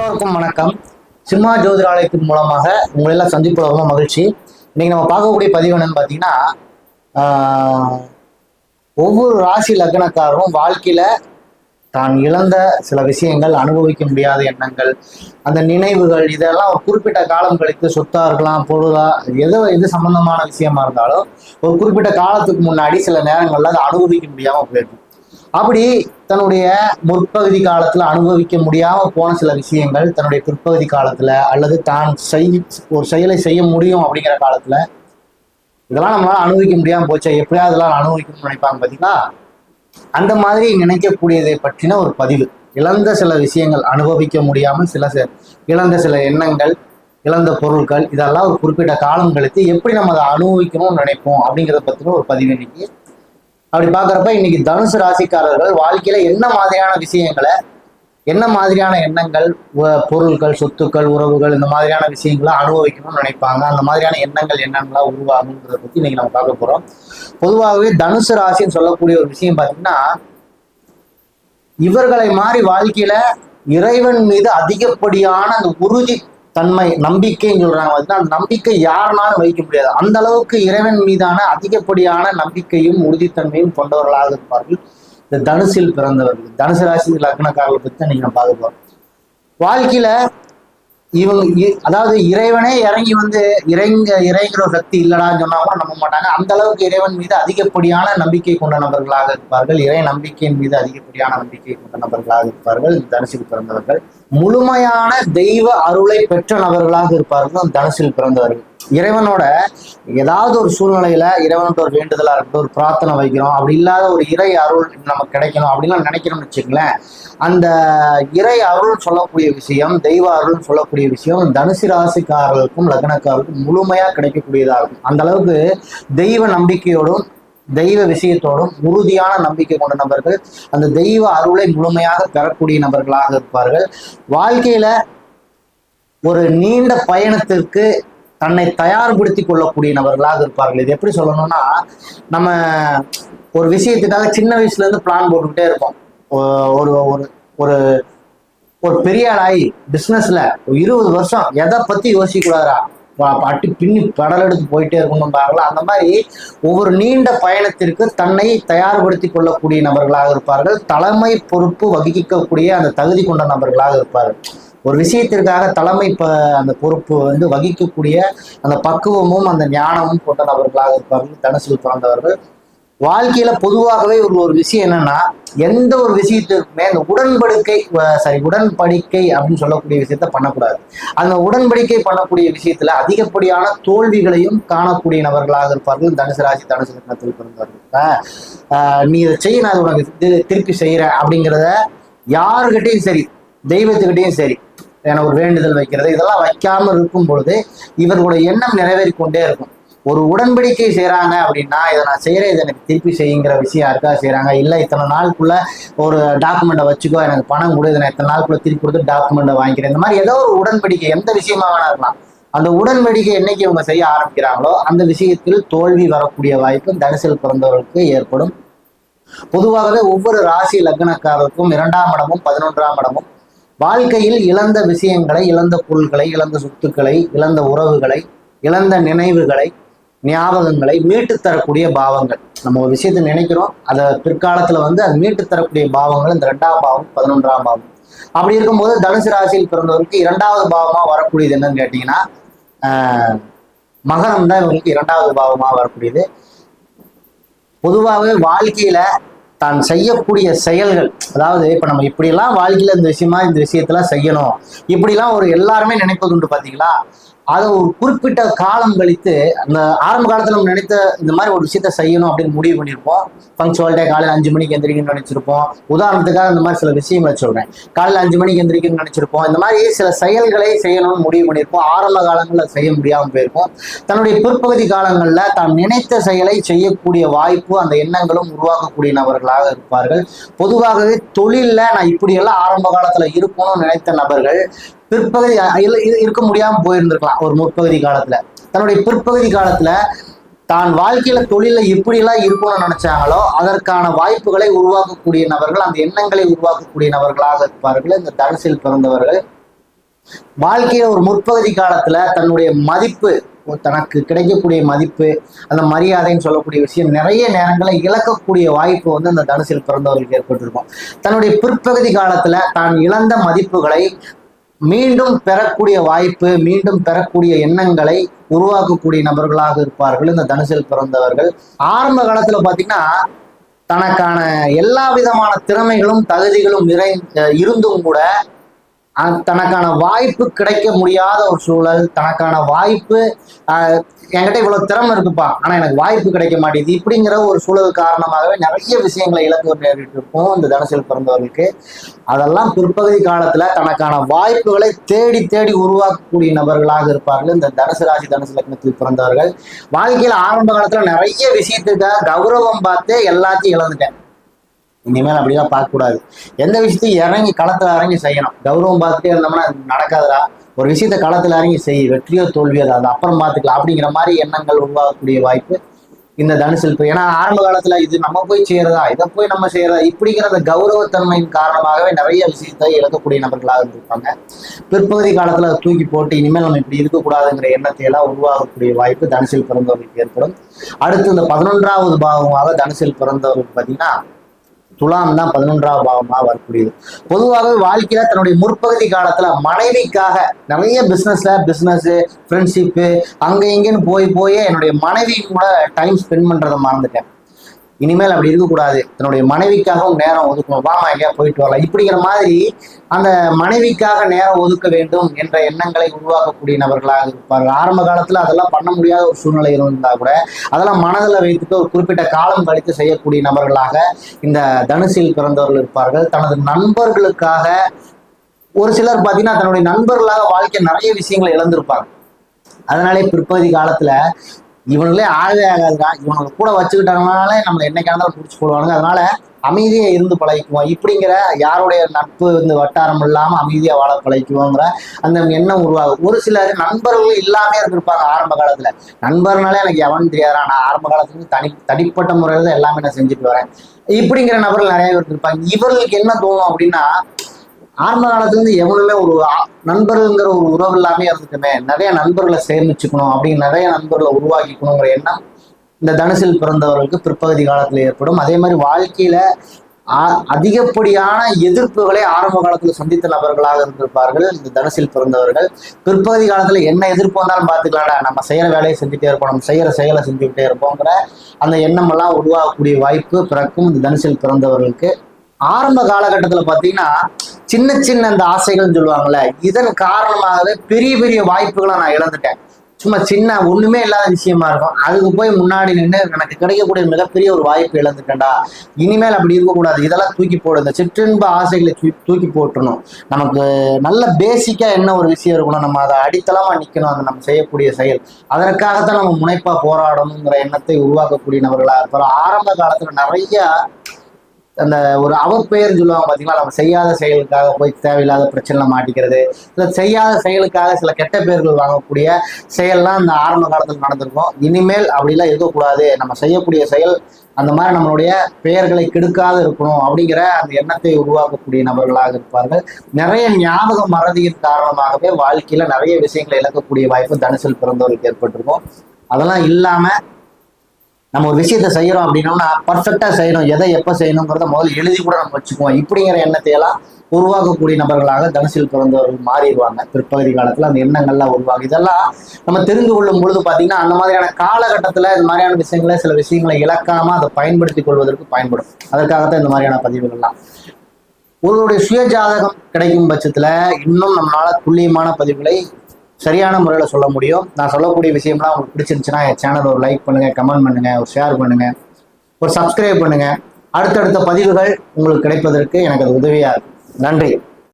எல்லோருக்கும் வணக்கம். சிம்மா ஜோதிராலயத்தின் மூலமாக உங்களை எல்லாம் சந்திப்பு ரொம்ப மகிழ்ச்சி. இன்னைக்கு நம்ம பார்க்கக்கூடிய பதிவு என்னன்னு பார்த்தீங்கன்னா ஒவ்வொரு ராசி லக்னக்காரரும் வாழ்க்கையில தான் இழந்த சில விஷயங்கள் அனுபவிக்க முடியாத எண்ணங்கள் அந்த நினைவுகள் இதெல்லாம் ஒரு குறிப்பிட்ட காலம் கழித்து சொத்தா இருக்கலாம் பொருளா எது எது சம்பந்தமான விஷயமா இருந்தாலும் ஒரு குறிப்பிட்ட காலத்துக்கு முன்னாடி சில நேரங்கள்ல அதை அனுபவிக்க முடியாம போயிருக்கும் அப்படி தன்னுடைய முற்பகுதி காலத்துல அனுபவிக்க முடியாம போன சில விஷயங்கள் தன்னுடைய பிற்பகுதி காலத்துல அல்லது தான் செய் ஒரு செயலை செய்ய முடியும் அப்படிங்கிற காலத்துல இதெல்லாம் நம்மளால அனுபவிக்க முடியாம போச்சா எப்படியாவது இதெல்லாம் அனுபவிக்கணும்னு நினைப்பாங்க பார்த்தீங்களா அந்த மாதிரி நினைக்கக்கூடியதை பற்றின ஒரு பதிவு. இழந்த சில விஷயங்கள் அனுபவிக்க முடியாமல் சில இழந்த சில எண்ணங்கள் இழந்த பொருட்கள் இதெல்லாம் ஒரு குறிப்பிட்ட காலம் கழித்து எப்படி நம்ம அதை அனுபவிக்கணும்னு நினைப்போம் அப்படிங்கிறத பத்தின ஒரு பதிவு இன்னைக்கு அப்படி பார்க்குறப்ப இன்னைக்கு தனுசு ராசிக்காரர்கள் வாழ்க்கையில என்ன மாதிரியான விஷயங்களை என்ன மாதிரியான எண்ணங்கள் பொருட்கள் சொத்துக்கள் உறவுகள் இந்த மாதிரியான விஷயங்களை அனுபவிக்கணும்னு நினைப்பாங்க. அந்த மாதிரியான எண்ணங்கள் என்னென்னலாம் உருவாகுங்கிறத பத்தி இன்னைக்கு நம்ம பார்க்க போறோம். பொதுவாகவே தனுசு ராசின்னு சொல்லக்கூடிய ஒரு விஷயம் பார்த்தீங்கன்னா இவர்களை மாறி வாழ்க்கையில இறைவன் மீது அதிகப்படியான அந்த உறுதி தன்மை நம்பிக்கைன்னு சொல்றாங்க. பார்த்தீங்கன்னா, நம்பிக்கை யாருனாலும் வைக்க முடியாது. அந்த அளவுக்கு இறைவன் மீதான அதிகப்படியான நம்பிக்கையும் உறுதித்தன்மையும் கொண்டவர்களாக இருப்பார்கள். இந்த தனுசில் பிறந்தவர்கள். தனுசு ராசி லக்னக்காரர்களை பத்தி தான் நீங்க பார்க்க போறோம். வாழ்க்கையில இவங்க இ- அதாவது இறைவனே இறங்கி வந்து இறைங்க இறைங்கிற ஒரு சக்தி இல்லடான்னு சொன்னா கூட நம்ப மாட்டாங்க. அந்த அளவுக்கு இறைவன் மீது அதிகப்படியான நம்பிக்கை கொண்ட நபர்களாக இருப்பார்கள். இறை நம்பிக்கையின் மீது அதிகப்படியான நம்பிக்கை கொண்ட நபர்களாக இருப்பார்கள். இந்த தனுசில் பிறந்தவர்கள். முழுமையான தெய்வ அருளை பெற்ற நபர்களாக இருப்பார்கள். அந்த தனுசில் பிறந்தவர்கள். இறைவனோட ஏதாவது ஒரு சூழ்நிலையில இறைவனோட ஒரு வேண்டுதலா இருக்கட்டும் ஒரு பிரார்த்தனை வைக்கிறோம் அப்படி இல்லாத ஒரு இறை அருள் நமக்கு கிடைக்கணும் அப்படின்லாம் நினைக்கிறோம்னு வச்சுங்களேன் அந்த இறை அருள் சொல்லக்கூடிய விஷயம் தெய்வ அருள் சொல்லக்கூடிய விஷயம் தனுசு ராசிக்காரர்களுக்கும் லக்னக்காரர்களுக்கும் முழுமையா கிடைக்கக்கூடியதாகும் அந்த அளவுக்கு தெய்வ நம்பிக்கையோடும் தெய்வ விஷயத்தோடும் உறுதியான நம்பிக்கை கொண்ட நபர்கள் அந்த தெய்வ அருளை முழுமையாக பெறக்கூடிய நபர்களாக இருப்பார்கள். வாழ்க்கையில ஒரு நீண்ட பயணத்திற்கு தன்னை தயார்படுத்தி கொள்ளக்கூடிய நபர்களாக இருப்பார்கள். இது எப்படி சொல்லணும்னா நம்ம ஒரு விஷயத்துக்காக சின்ன வயசுல இருந்து பிளான் போட்டுக்கிட்டே இருப்போம். ஒரு ஒரு ஒரு ஒரு பெரிய ஆளாகி பிஸ்னஸ்ல இருபது வருஷம் எதை பத்தி யோசிக்க கூடாதா பின்னி படல் எடுத்து போயிட்டே இருக்கணும் பாருங்களா? அந்த மாதிரி ஒவ்வொரு நீண்ட பயணத்திற்கு தன்னை தயார்படுத்தி கொள்ளக்கூடிய நபர்களாக இருப்பார்கள். தலைமை பொறுப்பு வகிக்கக்கூடிய அந்த தகுதி கொண்ட நபர்களாக இருப்பார்கள். ஒரு விஷயத்திற்காக தலைமை இப்போ அந்த பொறுப்பு வந்து வகிக்கக்கூடிய அந்த பக்குவமும் அந்த ஞானமும் கொண்ட நபர்களாக இருப்பார்கள். தனுசில் பிறந்தவர்கள். வாழ்க்கையில பொதுவாகவே ஒரு ஒரு விஷயம் என்னன்னா எந்த ஒரு விஷயத்துக்குமே அந்த உடன்படிக்கை சாரி உடன்படிக்கை அப்படின்னு சொல்லக்கூடிய விஷயத்த பண்ணக்கூடாது. அந்த உடன்படிக்கை பண்ணக்கூடிய விஷயத்துல அதிகப்படியான தோல்விகளையும் காணக்கூடிய நபர்களாக இருப்பார்கள். தனுசு ராசி தனுசு லக்னத்தில் பிறந்தவர்கள். நீ இதை செய்ய நான் உனக்கு திருப்பி செய்யறேன் அப்படிங்கிறத யாருக்கிட்டையும் சரி தெய்வத்துக்கிட்டையும் சரி எனக்கு ஒரு வேண்டுதல் வைக்கிறது. இதெல்லாம் வைக்காம இருக்கும் பொழுது இவர்களுடைய எண்ணம் நிறைவேறி கொண்டே இருக்கும். ஒரு உடன்படிக்கை செய்கிறாங்க அப்படின்னா இதை நான் செய்கிறேன் இதை எனக்கு திருப்பி செய்யுங்கிற விஷயம் யாருக்கா செய்றாங்க? இல்லை இத்தனை நாளுக்குள்ள ஒரு டாக்குமெண்ட்டை வச்சுக்கோ எனக்கு பணம் கொடு இதை நான் இத்தனை நாளுக்குள்ள திருப்பி கொடுத்து டாக்குமெண்ட்டை வாங்கிக்கிறேன். இந்த மாதிரி ஏதோ ஒரு உடன்படிக்கை எந்த விஷயமா வேணா இருக்கலாம். அந்த உடன்படிக்கை என்னைக்கு இவங்க செய்ய ஆரம்பிக்கிறாங்களோ அந்த விஷயத்தில் தோல்வி வரக்கூடிய வாய்ப்பு தனுசில் பிறந்தவர்களுக்கு ஏற்படும். பொதுவாகவே ஒவ்வொரு ராசி லக்னக்காரருக்கும் இரண்டாம் இடமும் பதினொன்றாம் இடமும் வாழ்க்கையில் இழந்த விஷயங்களை இழந்த பொருள்களை இழந்த சொத்துக்களை இழந்த உறவுகளை இழந்த நினைவுகளை ஞாபகங்களை மீட்டு தரக்கூடிய பாவங்கள். நம்ம ஒரு விஷயத்தை நினைக்கிறோம் அதை பிற்காலத்துல வந்து அது மீட்டு தரக்கூடிய பாவங்கள் இந்த ரெண்டாம் பாவம் பதினொன்றாம் பாவம். அப்படி இருக்கும்போது தனுசு ராசியில் பிறந்தவருக்கு இரண்டாவது பாவமா வரக்கூடியது என்னன்னு கேட்டீங்கன்னா ஆஹ், மகரம் தான் இவங்களுக்கு இரண்டாவது பாவமா வரக்கூடியது. பொதுவாகவே வாழ்க்கையில தான் செய்யக்கூடிய செயல்கள். அதாவது இப்ப நம்ம இப்படியெல்லாம் வாழ்க்கையில இந்த விஷயமா இந்த விஷயத்தெல்லாம் செய்யணும். இப்படிலாம் ஒரு எல்லாருமே நினைப்பது உண்டு பாத்தீங்களா? அதை ஒரு குறிப்பிட்ட காலம் கழித்து அந்த ஆரம்ப காலத்தில் நம்ம நினைத்த இந்த மாதிரி ஒரு விஷயத்த செய்யணும் அப்படின்னு முடிவு பண்ணியிருப்போம். பங்க்சுவாலிட்டியா காலையில் அஞ்சு மணிக்கு எந்திரிக்கணும்னு நினைச்சிருப்போம். உதாரணத்துக்காக இந்த மாதிரி சில விஷயங்களை சொல்கிறேன் காலையில் அஞ்சு மணிக்கு எந்திரிக்கணும்னு நினச்சிருப்போம். இந்த மாதிரி சில செயல்களை செய்யணும்னு முடிவு பண்ணியிருப்போம். ஆரம்ப காலங்களில் செய்ய முடியாமல் போயிருப்போம். தன்னுடைய பிற்பகுதி காலங்களில் தான் நினைத்த செயலை செய்யக்கூடிய வாய்ப்பு அந்த எண்ணங்களும் உருவாக்கக்கூடிய நபர்களாக இருப்பார்கள். பொதுவாகவே தொழிலில் நான் இப்படியெல்லாம் ஆரம்ப காலத்தில் இருக்கணும்னு நினைத்த நபர்கள் பிற்பகுதி இருக்க முடியாம போயிருந்திருக்கலாம் ஒரு முற்பகுதி காலத்துல. தன்னுடைய பிற்பகுதி காலத்துல தான் வாழ்க்கையில தொழில இப்படியெல்லாம் இருக்கணும்னு நினைச்சாங்களோ அதற்கான வாய்ப்புகளை உருவாக்கக்கூடிய நபர்கள் அந்த எண்ணங்களை உருவாக்கக்கூடிய நபர்களாக இருப்பார்கள். இந்த தனுசில் பிறந்தவர்கள் வாழ்க்கையில ஒரு முற்பகுதி காலத்துல தன்னுடைய மதிப்பு தனக்கு கிடைக்கக்கூடிய மதிப்பு அந்த மரியாதைன்னு சொல்லக்கூடிய விஷயம் நிறைய நேரங்களை இழக்கக்கூடிய வாய்ப்பு வந்து அந்த தனுசில் பிறந்தவர்களுக்கு ஏற்பட்டிருக்கும். தன்னுடைய பிற்பகுதி காலத்துல தான் இழந்த மதிப்புகளை மீண்டும் பெறக்கூடிய வாய்ப்பு மீண்டும் பெறக்கூடிய எண்ணங்களை உருவாக்கக்கூடிய நபர்களாக இருப்பார்கள். இந்த தனுசில் பிறந்தவர்கள். ஆரம்ப காலத்துல பாத்தீங்கன்னா தனக்கான எல்லா விதமான திறமைகளும் தகுதிகளும் நிறை இருந்தும் கூட தனக்கான வாய்ப்பு கிடைக்க முடியாத ஒரு சூழல் தனக்கான வாய்ப்பு என்கிட்ட இவ்வளவு திறமை இருக்குப்பா ஆனா எனக்கு வாய்ப்பு கிடைக்க மாட்டேது இப்படிங்கிற ஒரு சூழல் காரணமாகவே நிறைய விஷயங்களை இழக்க நேரிட்டு இருக்கும் இந்த தனசில் பிறந்தவர்களுக்கு. அதெல்லாம் பிற்பகுதி காலத்துல தனக்கான வாய்ப்புகளை தேடி தேடி உருவாக்கக்கூடிய நபர்களாக இருப்பார்கள். இந்த தனுசு ராசி தனுசு லக்னத்தில் பிறந்தவர்கள். வாழ்க்கையில ஆரம்ப காலத்துல நிறைய விஷயத்துக்காக கௌரவம் பார்த்து எல்லாத்தையும் இழந்துட்டேன். இனிமேல் அப்படிலாம் பார்க்கக்கூடாது. எந்த விஷயத்தையும் இறங்கி களத்துல இறங்கி செய்யணும். கௌரவம் பார்த்துட்டே இருந்தோம்னா நடக்காதுடா. ஒரு விஷயத்த களத்துல இறங்கி செய் வெற்றியோ தோல்வியோ அது அப்புறம் பார்த்துக்கலாம். அப்படிங்கிற மாதிரி எண்ணங்கள் உருவாகக்கூடிய வாய்ப்பு இந்த தனுசில் போய் ஏன்னா ஆரம்ப காலத்துல இது நம்ம போய் செய்யறதா? இதை போய் நம்ம செய்யறதா? இப்படிங்கிற அந்த கௌரவத்தன்மையின் காரணமாகவே நிறைய விஷயத்தை இழக்கக்கூடிய நபர்களாக இருந்திருப்பாங்க. பிற்பகுதி காலத்துல தூக்கி போட்டு இனிமேல் நம்ம இப்படி இருக்கக்கூடாதுங்கிற எண்ணத்தை எல்லாம் உருவாகக்கூடிய வாய்ப்பு தனுசில் பிறந்தவர்களுக்கு ஏற்படும். அடுத்து இந்த பதினொன்றாவது பாகமாக தனுசில் பிறந்தவர்களுக்கு பார்த்தீங்கன்னா துலாம் தான் பதினொன்றாவது பாவமாக வரக்கூடியது. பொதுவாகவே வாழ்க்கையில தன்னுடைய முற்பகுதி காலத்துல மனைவிக்காக நிறைய பிசினஸ்ல பிசினஸ் ஃப்ரெண்ட்ஷிப்பு அங்க இங்கேன்னு போய் போய் என்னுடைய மனைவி கூட டைம் ஸ்பெண்ட் பண்றதை மறந்துட்டேன். இனிமேல் அப்படி இருக்கக்கூடாது. தன்னுடைய மனைவிக்காகவும் நேரம் ஒதுக்கணும் வாமா ஐயா போயிட்டு வரலாம். இப்படிங்கிற மாதிரி அந்த மனைவிக்காக நேரம் ஒதுக்க வேண்டும் என்ற எண்ணங்களை உருவாக்கக்கூடிய நபர்களாக இருப்பார்கள். ஆரம்ப காலத்துல அதெல்லாம் பண்ண முடியாத ஒரு சூழ்நிலை இருந்தா கூட அதெல்லாம் மனதில் வைத்துட்டு ஒரு குறிப்பிட்ட காலம் கழித்து செய்யக்கூடிய நபர்களாக இந்த தனுசில் பிறந்தவர்கள் இருப்பார்கள். தனது நண்பர்களுக்காக ஒரு சிலர் பார்த்தீங்கன்னா தன்னுடைய நண்பர்களாக வாழ்க்கை நிறைய விஷயங்களை இழந்திருப்பாங்க அதனாலே பிற்பகுதி காலத்துல இவனுங்களே ஆகவே ஆகாதுடா. இவனுங்க கூட வச்சுக்கிட்டாங்கனாலே நம்மளை என்னைக்கானாலும் பிடிச்சி போடுவானுங்க. அதனால அமைதியா இருந்து பழகிக்குவோம். இப்படிங்கிற யாருடைய நட்பு வந்து வட்டாரம் இல்லாம அமைதியா வாழ பழகிக்குவோங்கிற அந்த எண்ணம் உருவாகும். ஒரு சிலர் நண்பர்கள் இல்லாமல் இருந்திருப்பாங்க ஆரம்ப காலத்துல. நண்பர்னாலே எனக்கு எவன் தெரியாதா நான் ஆரம்ப காலத்துலேருந்து தனி தனிப்பட்ட முறையில தான் எல்லாமே நான் செஞ்சுட்டு வரேன். இப்படிங்கிற நபர்கள் நிறைய பேர் இருப்பாங்க இவர்களுக்கு என்ன தோணும் அப்படின்னா ஆரம்ப காலத்துலேருந்து எவ்வளவுமே ஒரு நண்பருங்கிற ஒரு உறவு இல்லாமே இருந்துக்குமே நிறைய நண்பர்களை சேமிச்சுக்கணும் அப்படின்னு நிறைய நண்பர்களை உருவாக்கிக்கணுங்கிற எண்ணம் இந்த தனுசில் பிறந்தவர்களுக்கு பிற்பகுதி காலத்தில் ஏற்படும். அதே மாதிரி வாழ்க்கையில அதிகப்படியான எதிர்ப்புகளை ஆரம்ப காலத்தில் சந்தித்த நபர்களாக இருந்திருப்பார்கள் இந்த தனுசில் பிறந்தவர்கள். பிற்பகுதி காலத்தில் என்ன எதிர்ப்பு வந்தாலும் பார்த்துக்கலாம்டா நம்ம செய்கிற வேலையை செஞ்சுட்டே இருப்போம் நம்ம செய்கிற செயலை செஞ்சுக்கிட்டே இருப்போங்கிற அந்த எண்ணம் எல்லாம் உருவாகக்கூடிய வாய்ப்பு பிறக்கும் இந்த தனுசில் பிறந்தவர்களுக்கு. ஆரம்ப காலகட்டத்துல பாத்தீங்கன்னா சின்ன சின்ன அந்த ஆசைகள்னு சொல்லுவாங்கல்ல இதன் காரணமாகவே பெரிய பெரிய வாய்ப்புகளை நான் இழந்துட்டேன். சும்மா சின்ன ஒண்ணுமே இல்லாத விஷயமா இருக்கும். அதுக்கு போய் முன்னாடி நின்று எனக்கு கிடைக்கக்கூடிய மிகப்பெரிய ஒரு வாய்ப்பு இழந்துட்டேன்டா. இனிமேல் அப்படி இருக்கக்கூடாது. இதெல்லாம் தூக்கி போடு. இந்த சிற்றின்ப ஆசைகளை தூக்கி தூக்கி நமக்கு நல்ல பேசிக்கா என்ன ஒரு விஷயம் இருக்கணும் நம்ம அதை அடித்தளமா நிக்கணும். அது நம்ம செய்யக்கூடிய செயல். அதற்காகத்தான் நம்ம முனைப்பா போராடணுங்கிற எண்ணத்தை உருவாக்கக்கூடிய நபர்களா இருப்பார் ஆரம்ப காலத்துல நிறைய அந்த ஒரு அவப்பெயர்னு சொல்லுவாங்க பார்த்தீங்களா நம்ம செய்யாத செயலுக்காக போய் தேவையில்லாத பிரச்சனை மாட்டிக்கிறது. இல்லை செய்யாத செயலுக்காக சில கெட்ட பெயர்கள் வாங்கக்கூடிய செயல்லாம் அந்த ஆரம்ப காலத்தில் நடந்திருக்கும். இனிமேல் அப்படிலாம் இருக்கக்கூடாது. நம்ம செய்யக்கூடிய செயல் அந்த மாதிரி நம்மளுடைய பெயர்களை கெடுக்காத இருக்கணும் அப்படிங்கிற அந்த எண்ணத்தை உருவாக்கக்கூடிய நபர்களாக இருப்பார்கள். நிறைய ஞாபக மறதியின் காரணமாகவே வாழ்க்கையில நிறைய விஷயங்களை இழக்கக்கூடிய வாய்ப்பு தனுசில் பிறந்தவர்களுக்கு ஏற்பட்டிருக்கும். அதெல்லாம் இல்லாம நம்ம ஒரு விஷயத்த செய்யறோம் அப்படின்னோம்னா பர்ஃபெக்டா செய்யணும். எதை எப்ப செய்யணுங்கிறத முதல்ல எழுதி கூட நம்ம வச்சுக்குவோம். இப்படிங்கிற எண்ணத்தை எல்லாம் உருவாக்கக்கூடிய நபர்களாக தனுசில் பிறந்தவர்கள் மாறிடுவாங்க. பிற்பகுதி காலத்துல அந்த எண்ணங்கள்லாம் உருவாகும். இதெல்லாம் நம்ம தெரிந்து கொள்ளும் பொழுது பாத்தீங்கன்னா அந்த மாதிரியான காலகட்டத்துல இந்த மாதிரியான விஷயங்களை சில விஷயங்களை இழக்காம அதை பயன்படுத்திக் கொள்வதற்கு பயன்படும். அதற்காகத்தான் இந்த மாதிரியான பதிவுகள்லாம். ஒருவருடைய சுய ஜாதகம் கிடைக்கும் பட்சத்துல இன்னும் நம்மளால துல்லியமான பதிவுகளை சரியான முறையில் சொல்ல முடியும். நான் சொல்லக்கூடிய விஷயம்லாம் உங்களுக்கு பிடிச்சிருந்துச்சுன்னா என் சேனல் ஒரு லைக் பண்ணுங்கள் கமெண்ட் பண்ணுங்கள் ஒரு ஷேர் பண்ணுங்கள் ஒரு சப்ஸ்கிரைப் பண்ணுங்கள் அடுத்தடுத்த பதிவுகள் உங்களுக்கு கிடைப்பதற்கு எனக்கு அது உதவியாக இருக்கும். நன்றி.